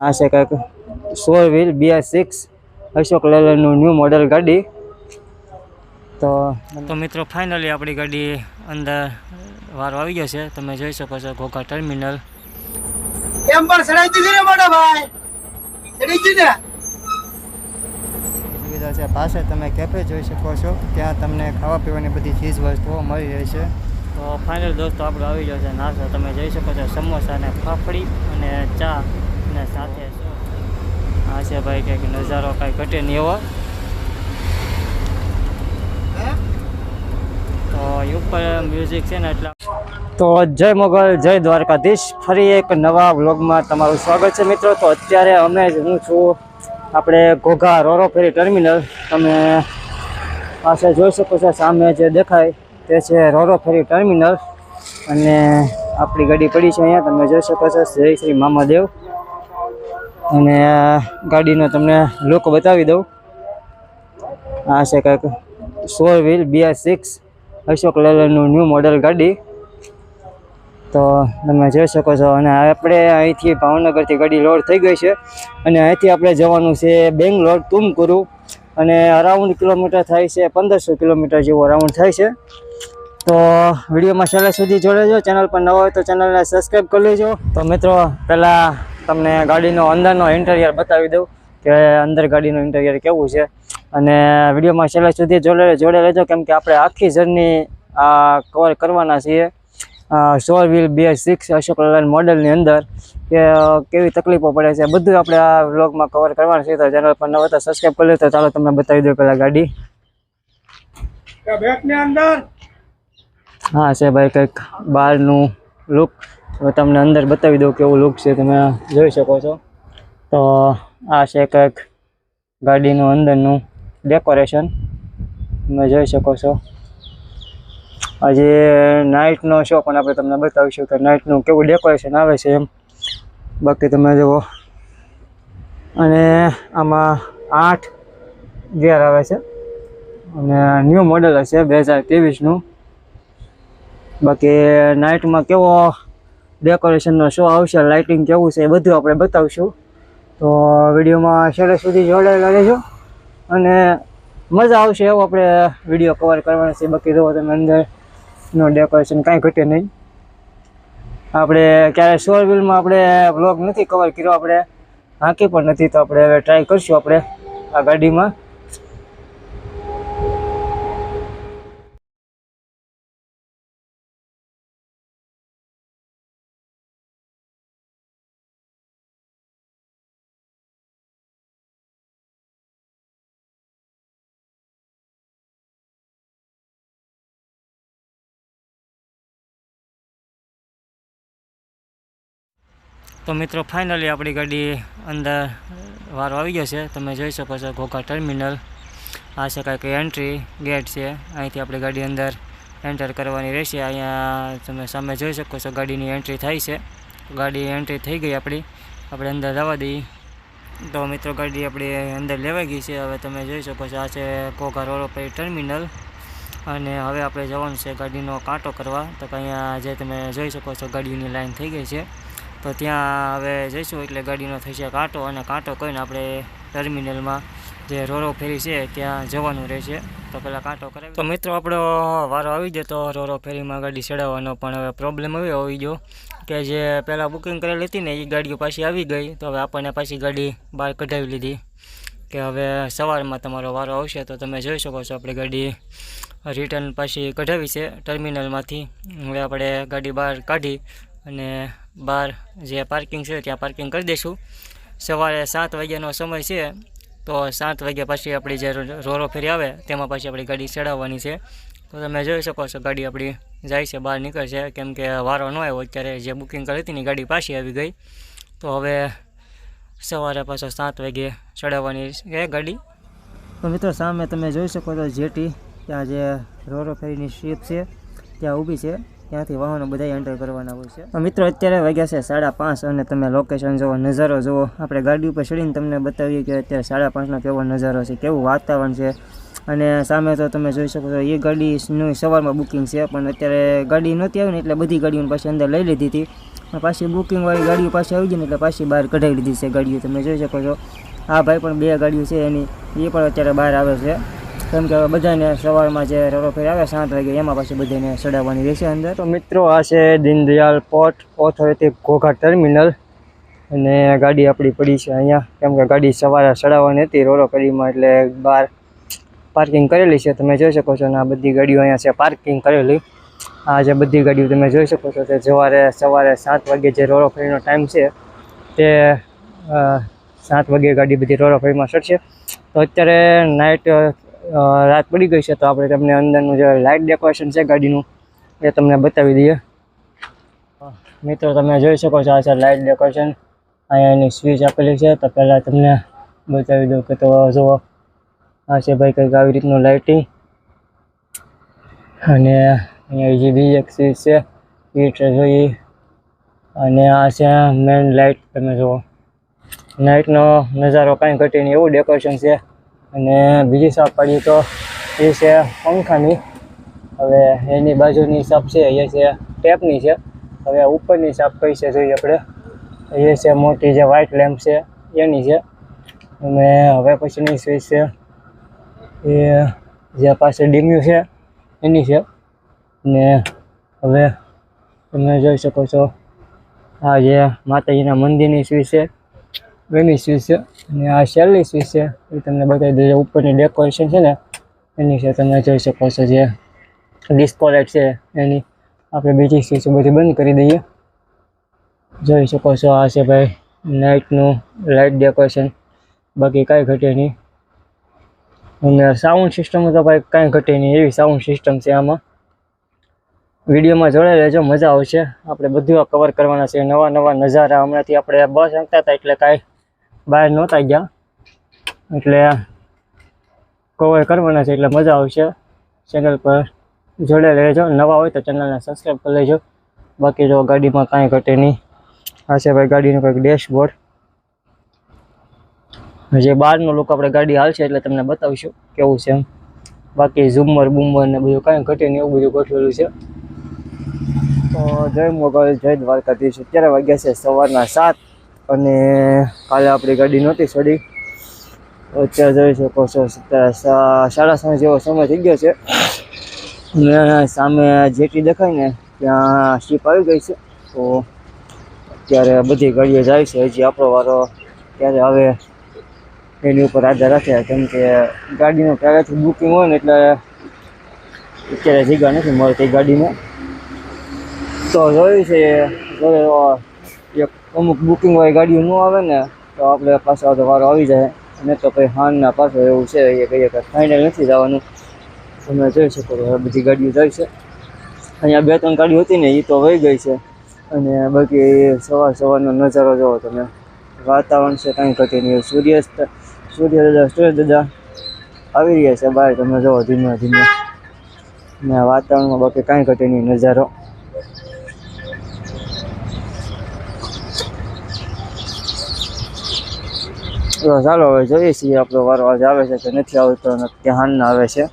આ છે કંઈક સોળ વ્હીલ બીઆર સિક્સ અશોક લેલનનું ન્યૂ મોડેલ ગાડી. તો તો મિત્રો ફાઇનલી આપણી ગાડી અંદર વારો આવી ગયો છે. તમે જોઈ શકો છો ઘોઘા ટર્મિનલ એમ પર સડાઈ દીધી ને મોટા ભાઈ. સડી ગઈ સુવિધા છે પાસે તમે કેફે જોઈ શકો છો. ત્યાં તમને ખાવા પીવાની બધી ચીજ વસ્તુઓ મળી રહે છે. તો ફાઇનલ દોસ્તો આપણો આવી ગયો છે નાસ્તો. તમે જોઈ શકો છો સમોસા અને ફાફડી અને ચા. અને સાથે આ છે ભાઈ કંઈક નજારો કાંઈ ઘટે નહીં એવો. તો ઉપર મ્યુઝિક છે ને એટલે તો જય મોગલ, જય દ્વારકાધીશ. ફરી એક નવા વ્લોગમાં તમારું સ્વાગત છે મિત્રો. તો અત્યારે અમે જ હું છું આપણે ઘોઘા રોરો ફેરી ટર્મિનલ. તમે પાસે જોઈ શકો છો, સામે જે દેખાય તે છે રોરો ફેરી ટર્મિનલ. અને આપણી ગાડી પડી છે અહીંયા. તમે જોઈ શકો છો, જય શ્રી મામાદેવ. અને ગાડીનો તમને લુક બતાવી દઉં. આ છે કંઈક સોળ વ્હીલ બીઆર સિક્સ અશોક લેલનનું ન્યૂ મોડલ ગાડી. તો તમે જોઈ શકો છો. અને આપણે અહીંથી ભાવનગરથી ગાડી લોડ થઈ ગઈ છે. અને અહીંથી આપણે જવાનું છે બેંગ્લોર તુમકુરુ. અને અરાઉન્ડ કિલોમીટર થાય છે, પંદરસો કિલોમીટર જેવો રાઉન્ડ થાય છે. તો વિડીયોમાં છેલ્લે સુધી જોડેજો ચેનલ પર નવા હોય તો ચેનલને સબસ્ક્રાઈબ કરી લેજો. તો મિત્રો, પહેલાં તમને ગાડીનો અંદરનો ઇન્ટિરિયર બતાવી દઉં કે અંદર ગાડીનું ઇન્ટિરિયર કેવું છે. અને વિડીયોમાં છેલ્લા સુધી જોડે જોડે રહેજો કેમ કે આપણે આખી જર્ની આ કવર કરવાના છીએ. સોળ વ્હીલ બે સિક્સ અશોક લેલન મોડલની અંદર કે કેવી તકલીફો પડે છે બધું આપણે આ વ્લોગમાં કવર કરવાનું છે તો ચેનલ પર નવા તો સબસ્ક્રાઈબ કરી લો તો ચાલો તમને બતાવી દઉં પહેલાં ગાડી. અંદર. હા છે ભાઈ કંઈક બહારનું લુક હવે તમને અંદર બતાવી દઉં કેવું લુક છે, તમે જોઈ શકો છો. તો આ છે કંઈક ગાડીનું અંદરનું ડેકોરેશન તમે જોઈ શકો છો. હજી નાઇટનો શો પણ આપણે તમને બતાવીશું કે નાઇટનું કેવું ડેકોરેશન આવે છે એમ. બાકી તમે જુઓ. અને આમાં આઠ ગેર આવે છે. અને ન્યૂ મોડલ હશે બે હજાર ત્રેવીસનું. બાકી નાઇટમાં કેવો ડેકોરેશનનો શો આવશે લાઇટિંગ કેવું છે એ બધું આપણે બતાવશું. તો વિડીયોમાં છેલ્લે સુધી જોડાયેલા રહેજો અને મજા આવશે એવો આપણે વીડિયો કવર કરવાનો છે. બાકી જો તમે અંદરનો ડેકોરેશન કાંઈ ઘટે નહીં. આપણે ક્યારે શોર વ્હીલમાં આપણે બ્લોગ નથી કવર કર્યો આપણે હાંકી પણ નથી તો આપણે હવે ટ્રાય કરશું આપણે આ ગાડીમાં. તો મિત્રો ફાઇનલી આપણી ગાડી અંદર વારો આવી ગયો છે. તમે જોઈ શકો છો ઘોઘા ટર્મિનલ આ છે કાંઈક એન્ટ્રી ગેટ છે. અહીંથી આપણી ગાડી અંદર એન્ટર કરવાની રહેશે. અહીંયા તમે સામે જોઈ શકો છો ગાડીની એન્ટ્રી થાય છે. ગાડી એન્ટ્રી થઈ ગઈ આપણી. આપણે અંદર જવા દઈએ. તો મિત્રો, ગાડી આપણી અંદર લેવાઈ ગઈ છે. હવે તમે જોઈ શકો છો આ છે ઘોઘા રોડ પર ટર્મિનલ અને હવે આપણે જવાનું છે ગાડીનો કાંટો કરવા. તો અહીંયા જે તમે જોઈ શકો છો ગાડીની લાઈન થઈ ગઈ છે. તો ત્યાં હવે જઈશું એટલે ગાડીનો થશે કાંટો અને કાંટો કરીને આપણે ટર્મિનલમાં જે રોરો ફેરી છે ત્યાં જવાનું રહેશે. તો પહેલાં કાંટો કરાવી તો મિત્રો આપણો વારો આવી ગયો તો રોરો ફેરીમાં ગાડી ચડાવવાનો પણ હવે પ્રોબ્લેમ એવો આવી ગયો કે જે પહેલાં બુકિંગ કરેલી હતી ને એ ગાડીઓ પાછી આવી ગઈ. તો હવે આપણને પાછી ગાડી બહાર કઢાવી લીધી. કે હવે સવારમાં તમારો વારો આવશે તો તમે જોઈ શકો છો આપણે ગાડી રિટર્ન પાછી કઢાવી છે ટર્મિનલમાંથી. હવે આપણે ગાડી બહાર કાઢી અને બહાર જે પાર્કિંગ છે ત્યાં પાર્કિંગ કરી દઈશું. સવારે સાત વાગ્યાનો સમય છે, તો સાત વાગ્યા પછી આપણી જે રોરો ફેરી આવે, તેમાં પાછી આપણી ગાડી ચડાવવાની છે. તો તમે જોઈ શકો છો, ગાડી આપણી જાય છે, બહાર નીકળશે કેમ કે વારો ન આવ્યો, અત્યારે જે બુકિંગ કરી હતી ને ગાડી પાછી આવી ગઈ. તો હવે સવારે પાછો સાત વાગે ચડાવવાની છે ગાડી. તો મિત્રો, સામે તમે જોઈ શકો છો, જેટી, ત્યાં જે રોરો ફેરીની શીપ છે, ત્યાં ઊભી છે. ત્યાંથી વાહનો બધા એન્ટર કરવાના હોય છે. મિત્રો, અત્યારે વાગ્યા છે સાડા પાંચ અને તમે લોકેશન જુઓ, નજારો જુઓ. આપણે ગાડી ઉપર ચડીને તમને બતાવીએ કે અત્યારે સાડા પાંચનો કેવો નજારો છે, કેવું વાતાવરણ છે. અને સામે તો તમે જોઈ શકો છો, એ ગાડીનું સવારમાં બુકિંગ છે, પણ અત્યારે ગાડી નહોતી આવી ને એટલે બધી ગાડીઓને પાછી અંદર લઈ લીધી હતી. પાછી બુકિંગવાળી ગાડીઓ પાછી આવી ગઈ ને એટલે પાછી બહાર કઢાવી લીધી છે ગાડીઓ, તમે જોઈ શકો છો. આ ભાઈ પણ બે ગાડીઓ છે એની, એ પણ અત્યારે બહાર આવે છે. કેમ કે બધાને સવારમાં જે રડો ફેર આવે, સાત વાગે એમાં પાછી બધાને ચડાવવાની રહેશે અંદર. તો મિત્રો, આ છે Deendayal port authority Ghogha terminal અને ગાડી આપણી પડી છે અહીંયા. કેમ કે ગાડી સવારે ચડાવવાની હતી રોરો કરીમાં એટલે બહાર પાર્કિંગ કરેલી છે. તમે જોઈ શકો છો અને આ બધી ગાડીઓ અહીંયા છે પાર્કિંગ કરેલી. આ જે બધી ગાડીઓ તમે જોઈ શકો છો તે જવારે સવારે સાત વાગે જે રોરો ફરીનો ટાઈમ છે, તે સાત વાગે ગાડી બધી રોરો ફરીમાં ચડશે તો અત્યારે નાઇટ રાત પડી ગઈ છે તો આપણે તમને અંદરનું જે લાઇટ ડેકોરેશન છે ગાડીનું એ તમને બતાવી દઈએ. મિત્રો, તમે જોઈ શકો છો આ છે લાઇટ ડેકોરેશન અહીંયા એની સ્વિચ આપેલી છે તો પહેલાં તમને બતાવી દઉં કે તો જુઓ. આ છે ભાઈ કંઈક આવી રીતનું લાઇટિંગ અને અહીંયા બીજી બીજી એક સ્વિચ છે, એ જોઈ. અને આ છે મેન લાઇટ તમે જુઓ. નાઇટનો નજારો કાંઈ ઘટીને એવું ડેકોરેશન છે. અને બીજી સાપ પાડીએ તો એ છે પંખાની. હવે એની બાજુની સાપ છે, એ છે ટેપની છે. હવે ઉપરની સાપ કઈ છે જોઈએ આપણે. એ છે મોટી જે વ્હાઇટ લેમ્પ છે, એની છે. અને હવે પછીની સ્વિચ છે, એ જે પાસે ડીમ્યુ છે, એની છે. ને હવે તમે જોઈ શકો છો, આ જે માતાજીના મંદિરની સ્વિચ છે. એની સ્વિચ છે. અને આ છેલ્લી સ્વીચ છે. એ તમને બતાવી દઈએ. ઉપરની ડેકોરેશન છે ને, એની છે તમે જોઈ શકો છો જે ડિસ્કો લાઇટ છે. એની આપણે બીજી સ્વિચ બધી બંધ કરી દઈએ. જોઈ શકો છો આ છે ભાઈ નાઇટનું લાઇટ ડેકોરેશન બાકી કાંઈ ઘટે નહીં. અને સાઉન્ડ સિસ્ટમ તો ભાઈ કાંઈ ઘટે નહીં. એવી સાઉન્ડ સિસ્ટમ છે આમાં. વિડીયોમાં જોડાઈ રહેજો. મજા આવશે. આપણે બધું કવર કરવાના છે. નવા નવા નજારા હમણાંથી આપણે બસ હાંકતા હતા એટલે કાંઈ બહાર નહોતા ગયા. એટલે કવર કરવાના છે, એટલે મજા આવશે. ચેનલ પર જોડે રહેજો. નવા હોય તો ચેનલને સબસ્ક્રાઈબ કરી લેજો. બાકી જો ગાડીમાં કાંઈ ઘટે નહીં. આ છે ભાઈ ગાડીનું કંઈક ડેશબોર્ડ જે બહારનો લુક આપણે ગાડી હાલશે એટલે તમને બતાવીશું કેવું છે એમ. બાકી ઝુમર, બુમર ને બધું કાંઈ ઘટે નહીં, એવું બધું ગોઠવેલું છે. તો જય મોગલ, જય દ્વારકાધીશ. અત્યારે વાગ્યા છે સવારના સાત. અને કાલે આપણી ગાડી નહોતી સડી. અત્યારે જોઈ શકો છો અત્યારે સાડા સાંજ જેવો સમય થઈ ગયો છે. અને સામે જેટી દેખાય ને, ત્યાં શીપ આવી ગઈ છે. તો અત્યારે બધી ગાડીઓ જાય છે. હજી આપણો વારો ત્યારે હવે એની ઉપર આધાર રાખે. કેમ કે ગાડીનું પહેલાંથી બુકિંગ હોય ને એટલે અત્યારે જગ્યા નથી મળતી ગાડીમાં. તો જોયું છે અમુક બુકિંગ હોય ગાડીઓ ન આવે ને, તો આપણે પાછો તો વારો આવી જાય. અને તો કંઈ હાનના પાછો એવું છે, એ કહીએ કે ફાઇનલ નથી જવાનું. તમે જોઈ શકો બધી ગાડીઓ જાય છે. અહીંયા બે ત્રણ ગાડીઓ હતી ને એ તો વહી ગઈ છે. અને બાકી સવાર સવારનો નજારો જોવો તમે. વાતાવરણ છે કાંઈ ઘટી નહીં. સૂર્યાસ્ત સૂર્ય દાદા સૂર્ય દાદા આવી રહ્યા છે બહાર. તમે જોવો ધીમે ધીમે. ને વાતાવરણમાં બાકી કાંઈ ઘટી નહીં નજારો. તો ચાલો, હવે જોઈએ છીએ, આપણો વારો આજે આવે છે કે નથી આવતો ત્યાં આવે છે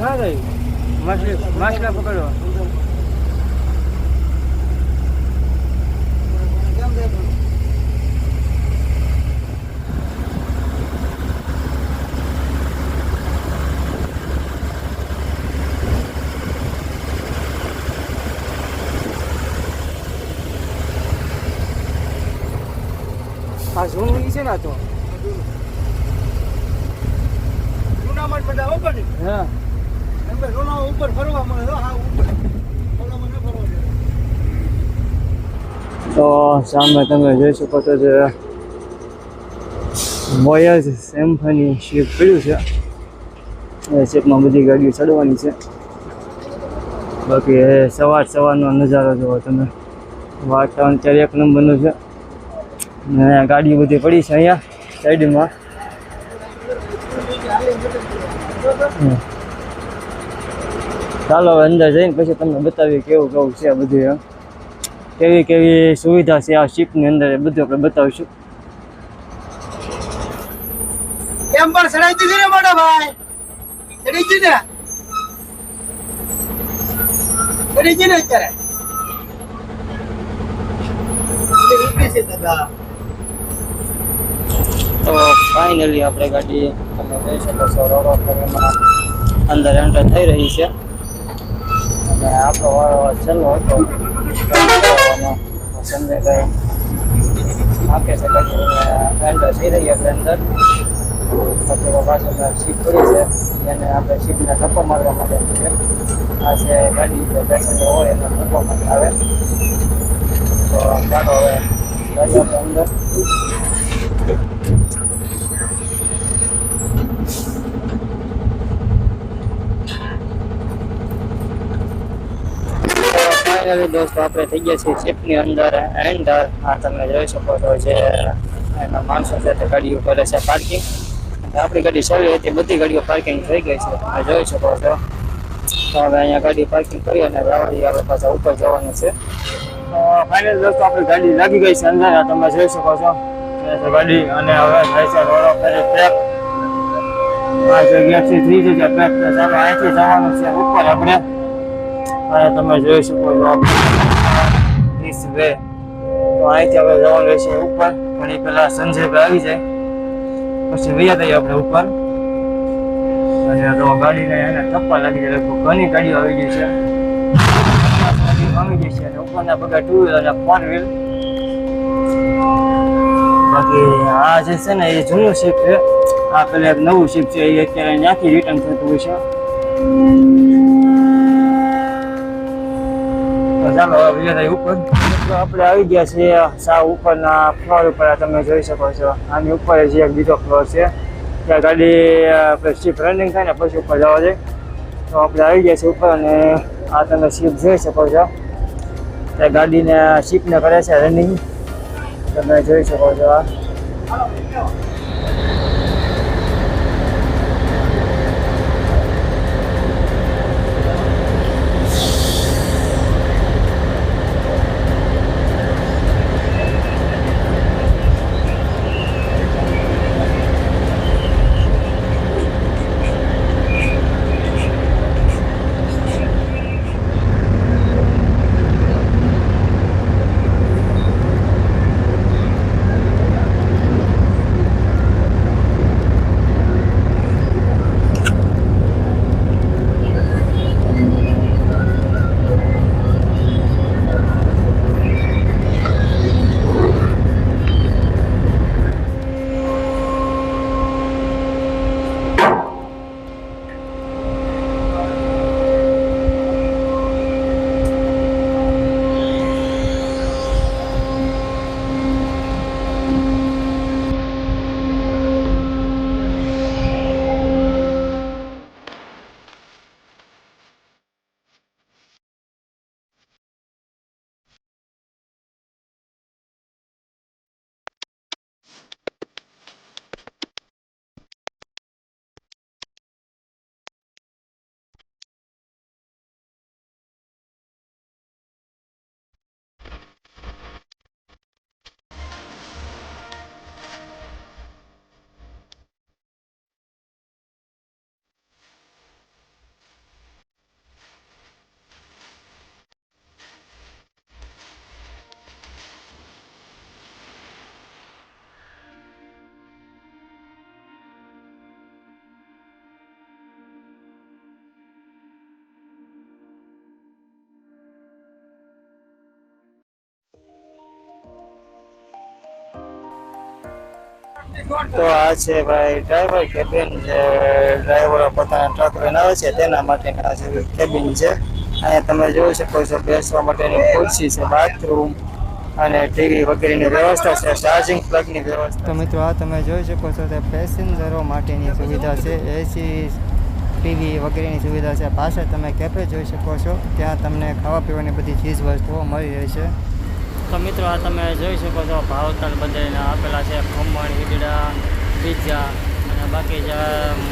હા ભાઈ માછલી પકડવા આ ઝૂમ છે ને આ તો. જૂનામાં બધા ઓપન હા. તો તો સામે તમે જોઈ શકો છો જે મોયજ સેમ્ફની શીપ પડ્યું છે. એ શેપમાં બધી ગાડીઓ ચડવાની છે. બાકી સવાર સવારનો નજારો જોવો તમે. વાતાવરણ અત્યારે એક નંબરનું છે. ને ગાડી બધી પડી છે અહીંયા સાઈડમાં. ચાલો અંદર જઈને પછી તમને બતાવીએ કેવું કેવું છે બધું એમ. કેવી કેવી સુવિધા છે આ શિપની અંદર બધું આપણે બતાવીશું. કેમ પણ સડાઈ ને મોટા ભાઈ? ચડી ગઈ ને? ચડી ગઈ ને અત્યારે? તો ફાઇનલી આપણે ગાડી તમે જોઈ શકો છો રોડો અંદર એન્ટર થઈ રહી છે. અને આપણો વારો છેલ્લો હતો. સંજયભાઈ આપે છે એન્ટર થઈ રહી આપણે અંદર. પછી પાછળ સીટ પડી છે. એને આપણે સીટને ધક્કો મારવા માટે આ છે ગાડી જે પેસેન્જર હોય એને ધક્કો માટે આવે. તો ચાલો હવે ગાડી અંદર. ફાઇનલી દોસ્તો આપણે થઈ ગયા છીએ શિપની અંદર અંદર આ તમે જોઈ શકો છો જે એના માણસો છે તે ગાડીઓ કરે છે પાર્કિંગ આપણી ગાડી ચાલી હતી, બધી ગાડીઓ પાર્કિંગ થઈ ગઈ છે, તમે જોઈ શકો છો. તો હવે અહીંયા ગાડી પાર્કિંગ કરી અને રાવડી આપણે પાછા ઉપર જવાનું છે. ફાઇનલ દોસ્તો, આપણી ગાડી લાગી ગઈ છે અંદર તમે જોઈ શકો છો. ગાડી અને હવે થાય છે રોડો ફરી ટ્રેક આ જગ્યાથી થ્રી જગ્યા ટ્રેક અહીંથી જવાનું છે, ઉપર આપણે. અને તમે જોઈ શકો છો ધીસ વે તો અહીંથી આપણે જવાનું રહેશે ઉપર. ઘણી પહેલા સંજયભાઈ આવી જાય. પછી વૈયા થઈએ આપણે ઉપર. અને તો ગાડીને એને ટપ્પા લાગી જાય. લગભગ ઘણી ગાડીઓ આવી ગઈ છે. આવી ગઈ છે અને ઉપરના બધા ટુ વ્હીલ અને ફોર વ્હીલ બાકી આ જે છે ને એ જૂનું શિપ છે. આ પેલા એક નવું શિપ છે. એ અત્યારે ત્યાંથી રિટર્ન થતું હોય છે. ચાલો ઉપર. આપણે આવી ગયા છીએ સાવ ઉપરના ફ્લોર ઉપર તમે જોઈ શકો છો. આની ઉપર જે એક બીજો ફ્લોર છે. ત્યાં ગાડી આપણે શિપ રનિંગ થાય ને, પછી ઉપર જવા જાય તો આપણે આવી ગયા છીએ ઉપર અને આ તમે શિપ જોઈ શકો છો. ત્યાં ગાડીને શિપને કરે છે રનિંગ તમે જોઈ શકો છો આ. તો આ છે ભાઈ ડ્રાઈવર કેબિન જે ડ્રાઈવરો પોતાના ટ્રક બનાવે છે, તેના માટેના જે કેબિન છે. અહીંયા તમે જોઈ શકો છો, બેસવા માટેની ખુરશી છે બાથરૂમ અને ટીવી વગેરેની વ્યવસ્થા છે ચાર્જિંગ પ્લગની વ્યવસ્થા તો મિત્રો આ તમે જોઈ શકો છો તે પેસેન્જરો માટેની સુવિધા છે એસી ટીવી વગેરેની સુવિધા છે. પાછળ તમે કેફે જોઈ શકો છો, ત્યાં તમને ખાવા પીવાની બધી ચીજ વસ્તુઓ મળી રહેશે તો મિત્રો આ તમે જોઈ શકો છો, ભાવતાલ બધાના આપેલા છે, ખમણ ઈદડા પીઝા અને બાકી જે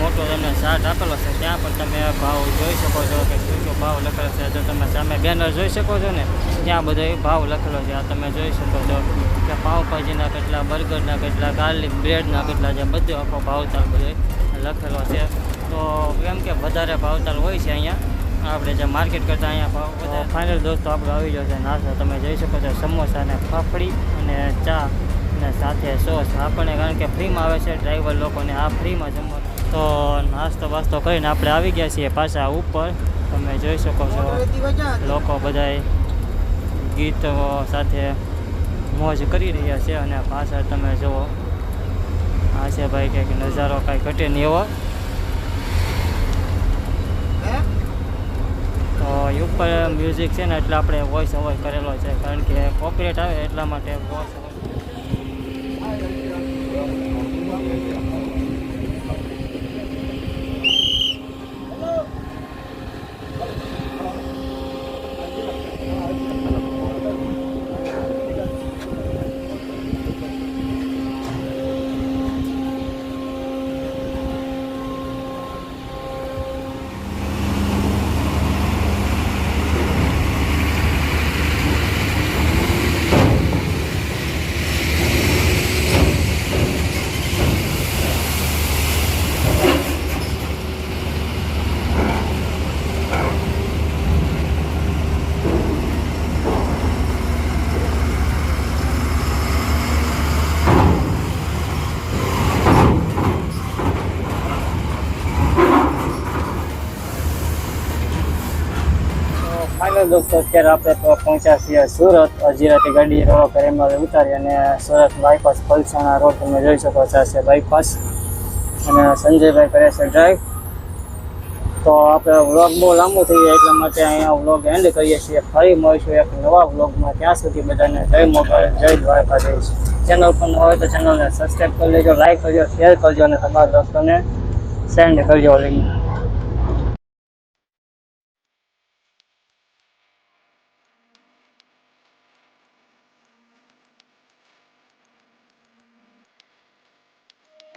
મોટો તમને ચાર્ટ આપેલો છે, ત્યાં પણ તમે ભાવ જોઈ શકો છો કે શું શું ભાવ લખેલો છે. જો તમે સામે બેનર જોઈ શકો છો ને, ત્યાં બધો ભાવ લખેલો છે. આ તમે જોઈ શકો છો કે પાવભાજીના કેટલા, બર્ગરના કેટલા, ગાર્લિક બ્રેડના કેટલા છે, બધો આખો ભાવતાલ બધો લખેલો છે. તો એમ કે વધારે ભાવતાલ હોય છે અહીંયા. આપણે જે માર્કેટ કરતાં અહીંયા ભાવ ફાઇનલ દોસ્તો આપણો આવી ગયો છે. નાસ્તો તમે જોઈ શકો છો, સમોસા અને ફાફડી અને ચા અને સાથે સોસ. આપણને કારણ કે ફ્રીમાં આવે છે ડ્રાઈવર લોકોને આ ફ્રીમાં જમવા તો નાસ્તો વાસ્તો કરીને આપણે આવી ગયા છીએ પાછા ઉપર. તમે જોઈ શકો છો, લોકો બધાય ગીતો સાથે મોજ કરી રહ્યા છે અને પાછળ તમે જુઓ. આ છે ભાઈ, કંઈક નજારો કાંઈ ઘટે નહીં એવો. એ ઉપર મ્યુઝિક છે ને એટલે આપણે વોઇસ અવોઇડ કરેલો છે, કારણ કે કોપરેટ આવે એટલા માટે વોઇસ ફાઇનલ દોસ્તો, અત્યારે આપણે તો પહોંચ્યા છીએ સુરત. અજીરાથી ગાડી રોડ કરેમાં ઉતારી અને સુરત બાયપાસ પલસાણા રોડ તમે જોઈ શકો છો છે બાયપાસ અને સંજયભાઈ કરે છે ડ્રાઈવ તો આપણે વ્લોગ બહુ લાંબુ થઈ જાય એટલા માટે અહીંયા વ્લોગ એન્ડ કરીએ છીએ. ફરી મળીશું એક નવા વ્લોગમાં ત્યાં સુધી બધાને જય મોકલે જય દ્વારકાધીશ. ચેનલ પર ન હોય તો ચેનલને સબસ્ક્રાઈબ કરી લેજો લાઈક કરજો શેર કરજો અને તમારા દોસ્તોને સેન્ડ કરજો લિંક